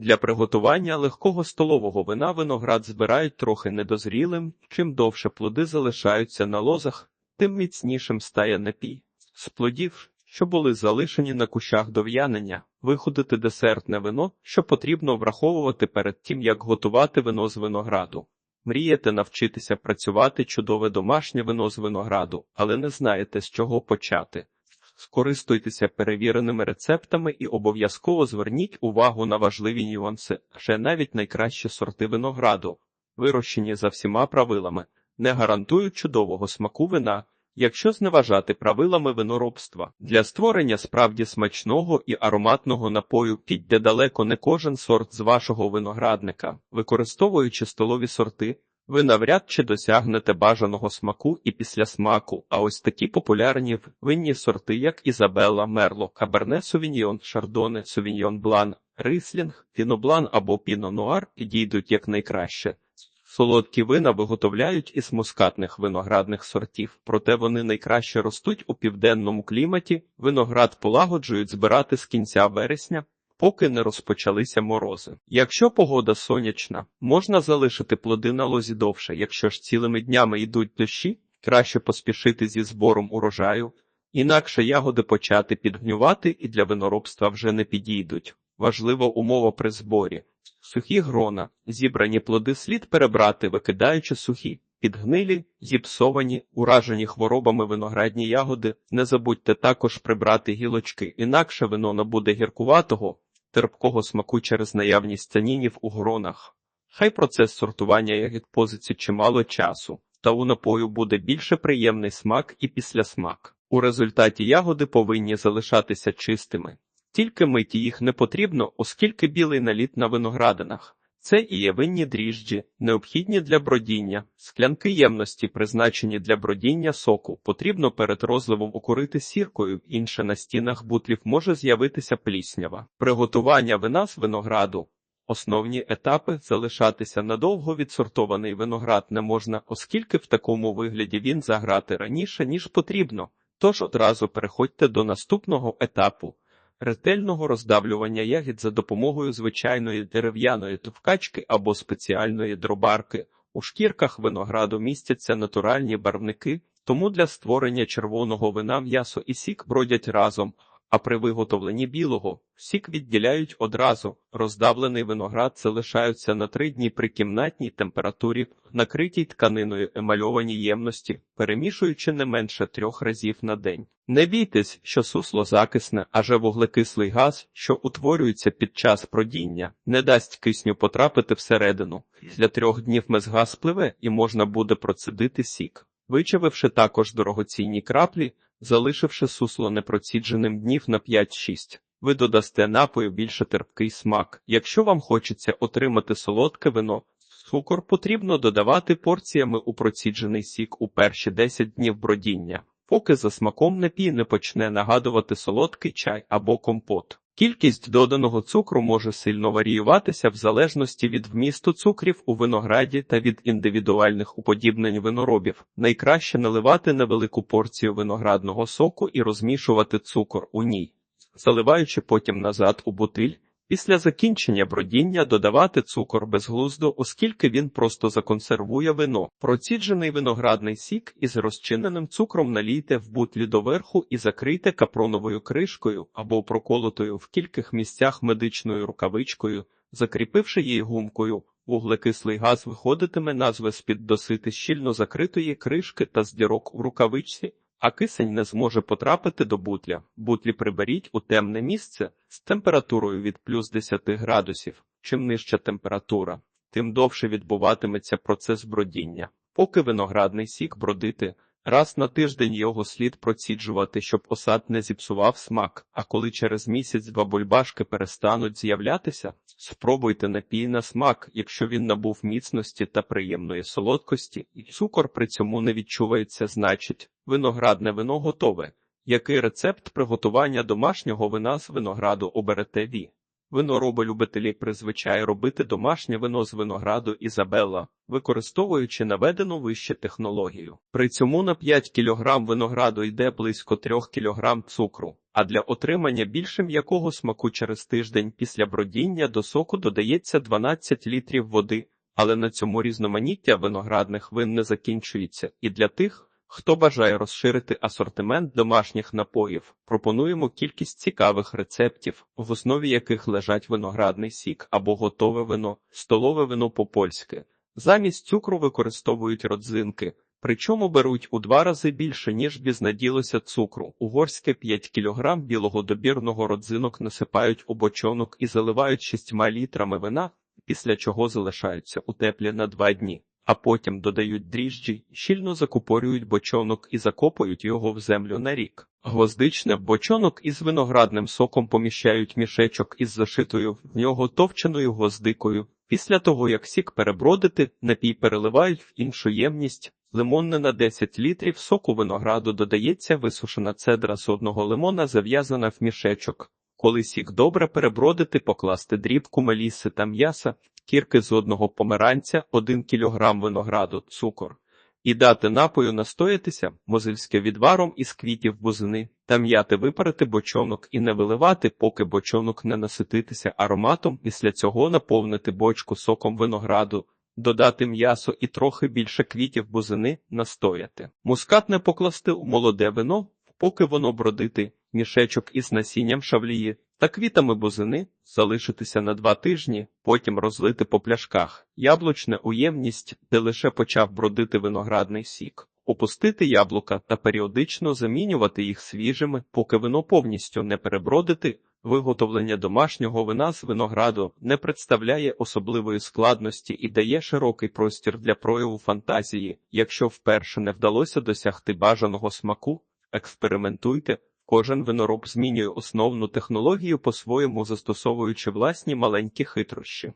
Для приготування легкого столового вина виноград збирають трохи недозрілим, чим довше плоди залишаються на лозах, тим міцнішим стає напій. З плодів, що були залишені на кущах до в'янення, виходити десертне вино, що потрібно враховувати перед тим, як готувати вино з винограду. Мрієте навчитися працювати чудове домашнє вино з винограду, але не знаєте, з чого почати. Скористуйтеся перевіреними рецептами і обов'язково зверніть увагу на важливі нюанси, ще навіть найкращі сорти винограду, вирощені за всіма правилами, не гарантують чудового смаку вина, якщо зневажати правилами виноробства. Для створення справді смачного і ароматного напою піде далеко не кожен сорт з вашого виноградника, використовуючи столові сорти. Ви навряд чи досягнете бажаного смаку і післясмаку, а ось такі популярні винні сорти, як Ізабелла, Мерло, Каберне Совіньйон, Шардоне, Совіньйон Блан, Рислінг, Піноблан або Піно Нуар підійдуть якнайкраще. Солодкі вина виготовляють із мускатних виноградних сортів, проте вони найкраще ростуть у південному кліматі. Виноград полагоджують збирати з кінця вересня, поки не розпочалися морози. Якщо погода сонячна, можна залишити плоди на лозі довше. Якщо ж цілими днями йдуть дощі, краще поспішити зі збором урожаю, інакше ягоди почати підгнювати і для виноробства вже не підійдуть. Важлива умова при зборі. Сухі грона, зібрані плоди слід перебрати, викидаючи сухі, підгнилі, зіпсовані, уражені хворобами виноградні ягоди. Не забудьте також прибрати гілочки, інакше вино набуде гіркуватого, терпкого смаку через наявність танінів у гронах. Хай процес сортування ягід чимало часу, та у напою буде більше приємний смак і післясмак. У результаті ягоди повинні залишатися чистими. Тільки миті їх не потрібно, оскільки білий наліт на виноградинах. Це і є дріжджі, необхідні для бродіння. Склянки ємності, призначені для бродіння соку, потрібно перед розливом укурити сіркою, інше на стінах бутлів може з'явитися пліснява. Приготування вина з винограду. Основні етапи залишатися надовго відсортований виноград не можна, оскільки в такому вигляді він заграти раніше, ніж потрібно. Тож одразу переходьте до наступного етапу ретельного роздавлювання ягід за допомогою звичайної дерев'яної товкачки або спеціальної дробарки. У шкірках винограду містяться натуральні барвники, тому для створення червоного вина м'ясо і сік бродять разом, а при виготовленні білого сік відділяють одразу. Роздавлений виноград залишаються на три дні при кімнатній температурі, накритій тканиною емальованій ємності, перемішуючи не менше трьох разів на день. Не бійтесь, що сусло закисне, аже вуглекислий газ, що утворюється під час продіння, не дасть кисню потрапити всередину. Після трьох днів мезга спливе і можна буде процедити сік. Вичавивши також дорогоцінні краплі, залишивши сусло непроцідженим днів на 5-6. Ви додасте напою більше терпкий смак. Якщо вам хочеться отримати солодке вино, цукор потрібно додавати порціями у проціджений сік у перші 10 днів бродіння, поки за смаком напій не почне нагадувати солодкий чай або компот. Кількість доданого цукру може сильно варіюватися в залежності від вмісту цукрів у винограді та від індивідуальних уподібнень виноробів. Найкраще наливати невелику порцію виноградного соку і розмішувати цукор у ній, заливаючи потім назад у бутиль. Після закінчення бродіння додавати цукор безглуздо, оскільки він просто законсервує вино. Проціджений виноградний сік із розчиненим цукром налійте в бутлі доверху і закрийте капроновою кришкою або проколотою в кількох місцях медичною рукавичкою, закріпивши її гумкою. Вуглекислий газ виходитиме назви з-під досити щільно закритої кришки та з дірок у рукавичці, а кисень не зможе потрапити до бутля. Бутлі приберіть у темне місце з температурою від плюс 10 градусів. Чим нижча температура, тим довше відбуватиметься процес бродіння. Поки виноградний сік бродити, раз на тиждень його слід проціджувати, щоб осад не зіпсував смак, а коли через місяць-два бульбашки перестануть з'являтися, спробуйте напій на смак, якщо він набув міцності та приємної солодкості, і цукор при цьому не відчувається, значить, виноградне вино готове. Який рецепт приготування домашнього вина з винограду оберете ві? Винороби-любителі призвичай робити домашнє вино з винограду Ізабелла, використовуючи наведену вище технологію. При цьому на 5 кг винограду йде близько 3 кг цукру, а для отримання більше м'якого смаку через тиждень після бродіння до соку додається 12 літрів води, але на цьому різноманіття виноградних вин не закінчується, і для тих, Хто бажає розширити асортимент домашніх напоїв, пропонуємо кількість цікавих рецептів, в основі яких лежать виноградний сік або готове вино, столове вино по-польськи. Замість цукру використовують родзинки, причому беруть у два рази більше, ніж бізнаділося цукру. Угорське 5 кг білого добірного родзинок насипають у бочонок і заливають 6 літрами вина, після чого залишаються у теплі на два дні а потім додають дріжджі, щільно закупорюють бочонок і закопують його в землю на рік. Гвоздичне бочонок із виноградним соком поміщають мішечок із зашитою в нього товченою гвоздикою. Після того, як сік перебродити, напій переливають в іншу ємність. Лимонне на 10 літрів соку винограду додається висушена цедра з одного лимона, зав'язана в мішечок. Коли сік добре перебродити, покласти дрібку меліси та м'яса, кірки з одного померанця, 1 кг винограду, цукор. І дати напою настоятися, мозильське відваром із квітів бузини, та м'яти випарити бочонок і не виливати, поки бочонок не насититися ароматом, після цього наповнити бочку соком винограду, додати м'ясо і трохи більше квітів бузини, настояти. Мускатне покласти у молоде вино, поки воно бродити, мішечок із насінням шавлії та квітами бузини, залишитися на два тижні, потім розлити по пляшках, яблучне уємність, де лише почав бродити виноградний сік, опустити яблука та періодично замінювати їх свіжими, поки вино повністю не перебродити. Виготовлення домашнього вина з винограду не представляє особливої складності і дає широкий простір для прояву фантазії. Якщо вперше не вдалося досягти бажаного смаку, експериментуйте. Кожен винороб змінює основну технологію по-своєму, застосовуючи власні маленькі хитрощі.